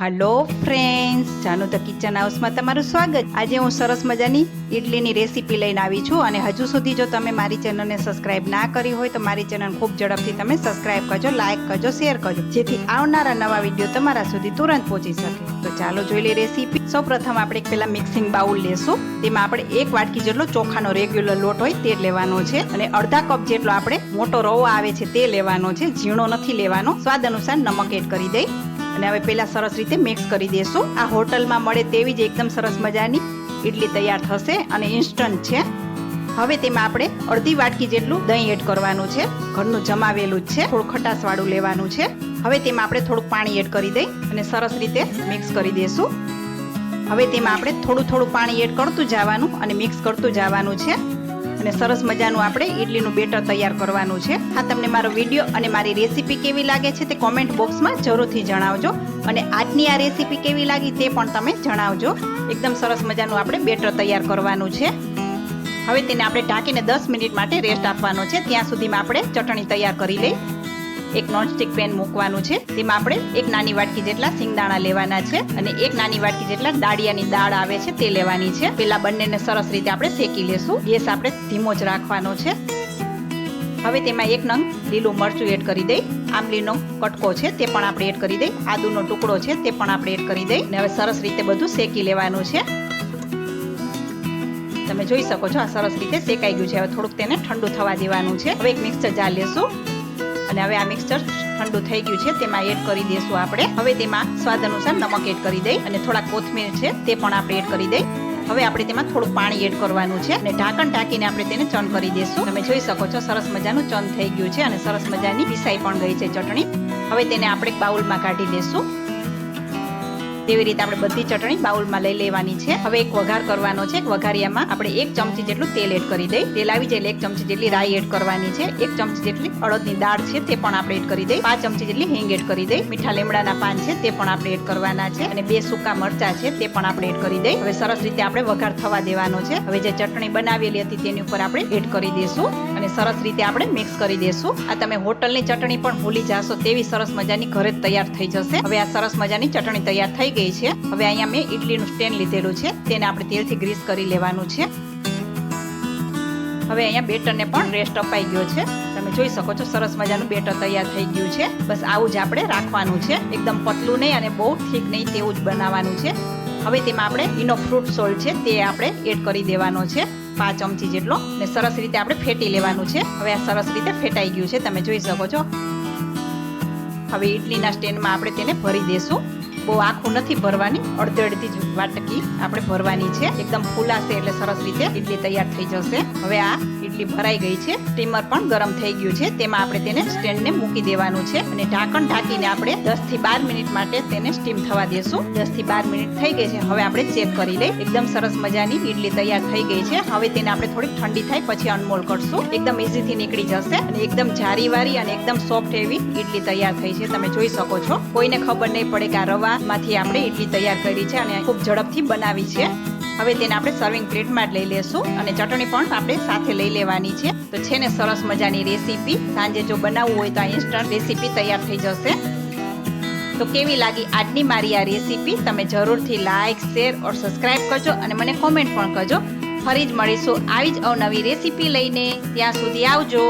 Hello friends Janu the kitchen હાઉસમાં તમારું સ્વાગત. આજે હું સરસ મજાની ઇડલીની રેસીપી લઈને આવી છું અને હજુ સુધી જો તમે મારી ચેનલને સબસ્ક્રાઇબ ના કરી હોય તો મારી ચેનલ ખૂબ ઝડપથી તમે સબસ્ક્રાઇબ કરજો લાઇક કરજો શેર કરજો, જેથી આવનારા નવા વીડિયો તમારા સુધી તુરંત પહોંચી શકે. તો ચાલો જોઈ લઈએ રેસીપી સૌ પ્રથમ આપણે પેલા મિક્સિંગ બાઉલ લેશું. તેમાં આપણે એક વાટકી જેટલો ચોખાનો રેગ્યુલર લોટ હોય તે લેવાનો છે અને અડધા કપ જેટલો આપણે મોટો રવો આવે છે તે લેવાનો છે. ઝીણો નથી લેવાનો. સ્વાદ અનુસાર નમક એડ કરી દઈ. અને હવે પહેલાં સરસ રીતે મિક્સ કરી દેશું. આ હોટલમાં મળે તેવી જ એકદમ સરસ મજાની ઇડલી તૈયાર થશે અને ઇન્સ્ટન્ટ છે. હવે તેમાં આપણે અડધી વાટકી જેટલું દહીં એડ કરવાનું છે. ઘરનું જમાવેલું જ છે. થોડું ખટાસવાળું લેવાનું છે. હવે તેમાં આપણે થોડુંક પાણી એડ કરી દઈ અને સરસ રીતે મિક્સ કરી દેશું. હવે તેમાં આપણે થોડું થોડું પાણી એડ કરતું જવાનું અને મિક્સ કરતું જવાનું છે. અને સરસ મજાનું આપણે ઇડલીનું બેટર તૈયાર કરવાનું છે. હા, તમને મારો વીડિયો અને મારી રેસીપી કેવી લાગે છે તે કોમેન્ટ બોક્સમાં જરૂરથી જણાવજો. અને આજની આ રેસીપી કેવી લાગી તે પણ તમે જણાવજો. એકદમ સરસ મજાનું આપણે બેટર તૈયાર કરવાનું છે. હવે તેને આપણે ઢાંકીને દસ મિનિટ માટે રેસ્ટ આપવાનો છે. ત્યાં સુધીમાં આપણે ચટણી તૈયાર કરી લઈ. એક નોનસ્ટિક પેન મૂકવાનું છે. તેમાં આપણે એક નાની વાટકી જેટલા સિંગદાણા લેવાના છે અને એક નાની વાટકી જેટલા દાળિયાની દાળ આવે છે તે લેવાની છે. પેલા બંનેને સરસ રીતે આપણે શેકી લેશું. ગેસ આપણે ધીમો જ રાખવાનો છે. હવે તેમાં એક નંગ લીલું મરચું એડ કરી દઈ. આંબલીનો કટકો છે તે પણ આપણે એડ કરી દઈ. આદુનો ટુકડો છે તે પણ આપણે એડ કરી દઈ. અને હવે સરસ રીતે બધું શેકી લેવાનું છે. તમે જોઈ શકો છો આ સરસ રીતે શેકાઈ ગયું છે. હવે થોડુંક તેને ઠંડુ થવા દેવાનું છે. હવે એક મિક્સર જાર લેશું. અને હવે આ મિક્સચર ઠંડુ થઈ ગયું છે, તેમાં એડ કરી દઈશું આપણે. હવે તેમાં સ્વાદ અનુસાર નમક એડ કરી દઈ અને થોડા કોથમીર છે, તે પણ આપણે એડ કરી દઈ. હવે આપણે તેમાં થોડું પાણી એડ કરવાનું છે અને ઢાંકણ ઢાંકીને આપણે તેને ચન કરી દઈશું તમે જોઈ શકો છો, સરસ મજાનું ચન થઈ ગયું છે અને સરસ મજાની પીસાઈ પણ ગઈ છે ચટણી. હવે તેને આપણે બાઉલમાં કાઢી દઈશું તેવી રીતે આપણે બધી ચટણી બાઉલમાં લઈ લેવાની છે. હવે એક વઘાર કરવાનો છે. વઘારિયામાં આપણે એક ચમચી જેટલું તેલ એડ કરી દઈ. તેલ આવી જાય એક ચમચી જેટલી રાઈ એડ કરવાની છે. એક ચમચી જેટલી અડદની દાળ છે તે પણ આપણે એડ કરી દઈ. પાંચ ચમચી જેટલી હિંગ એડ કરી દઈ. મીઠા લીમડાના પાન છે તે પણ આપણે એડ કરવાના છે. અને બે સૂકા મરચા છે તે પણ આપણે એડ કરી દઈ. હવે સરસ રીતે આપણે વઘાર થવા દેવાનો છે. હવે જે ચટણી બનાવેલી હતી તેની ઉપર આપણે એડ કરી દઈશું અને સરસ રીતે આપણે મિક્સ કરી દઈશું આ તમે હોટલની ચટણી પણ ભૂલી જશો તેવી સરસ મજાની ઘરે તૈયાર થઈ જશે. હવે આ સરસ મજાની ચટણી તૈયાર થઈ ગઈ છે. હવે અહીંયા મેં ઇડલીનું સ્ટેન્ડ લીધેલું છે. તેને આપણે તેલથી ગ્રીસ કરી લેવાનું છે. હવે અહીંયા બેટરને પણ રેસ્ટ અપાઈ ગયો છે. તમે જોઈ શકો છો, સરસ મજાનું બેટર તૈયાર થઈ ગયું છે. બસ આવું જ આપણે રાખવાનું છે. એકદમ પતલું નહીં અને બહુ ઠીક નહીં તેવું જ બનાવવાનું છે. હવે તેમાં આપણે ઇનો ફ્રૂટ સોલ્ટ છે તે આપણે એડ કરી દેવાનો છે. પાંચ ચમચી જેટલો. ને સરસ રીતે આપણે ફેટી લેવાનું છે. હવે આ સરસ રીતે ફેટાઈ ગયું છે. તમે જોઈ શકો છો. હવે ઇડલીના સ્ટેન્ડમાં આપણે તેને ભરી દેશું. બહુ આખું નથી ભરવાની. અડધી અડધી જ વાટકી આપણે ભરવાની છે. એકદમ ફૂલાશે એટલે સરસ રીતે. ઇડલી તૈયાર થઈ જશે. હવે આ ઇડલી ભરાઈ ગઈ છે. સ્ટીમર પણ ગરમ થઈ ગયું છે. તેમાં આપણે તેને સ્ટેન્ડને મૂકી દેવાનું છે અને ઢાંકણ ઢાંકીને આપણે દસથી બાર મિનિટ માટે તેને સ્ટીમ થવા દેશું. દસથી બાર મિનિટ થઈ ગઈ છે. હવે આપણે ચેક કરી લઈ. એકદમ સરસ મજાની ઇડલી તૈયાર થઈ ગઈ છે. હવે તેને આપણે થોડીક ઠંડી થાય પછી અનમોલ કરશું. એકદમ ઇઝીથી નીકળી જશે અને એકદમ જારીવારી અને એકદમ સોફ્ટ એવી ઇડલી તૈયાર થઈ છે. તમે જોઈ શકો છો. કોઈને ખબર નહીં પડે કે આ રવા માંથી આપણે ઇડલી તૈયાર કરી છે અને ખૂબ ઝડપથી બનાવી છે. હવે તેને આપણે સર્વિંગ પ્લેટમાં જ લઈ લેશું અને ચટણી પણ આપણે સાથે લઈ લેવાની છે. તો છે ને સરસ મજાની રેસીપી સાંજે જો બનાવવું હોય તો આ ઇન્સ્ટન્ટ રેસીપી તૈયાર થઈ જશે. તો કેવી લાગી આજની મારી આ રેસીપી તમે જરૂરથી લાઇક શેર ઓર સબસ્ક્રાઇબ કરજો અને મને કોમેન્ટ પણ કરજો. ફરી જ મળીશું આવી જ અવનવી રેસીપી લઈને. ત્યાં સુધી આવજો.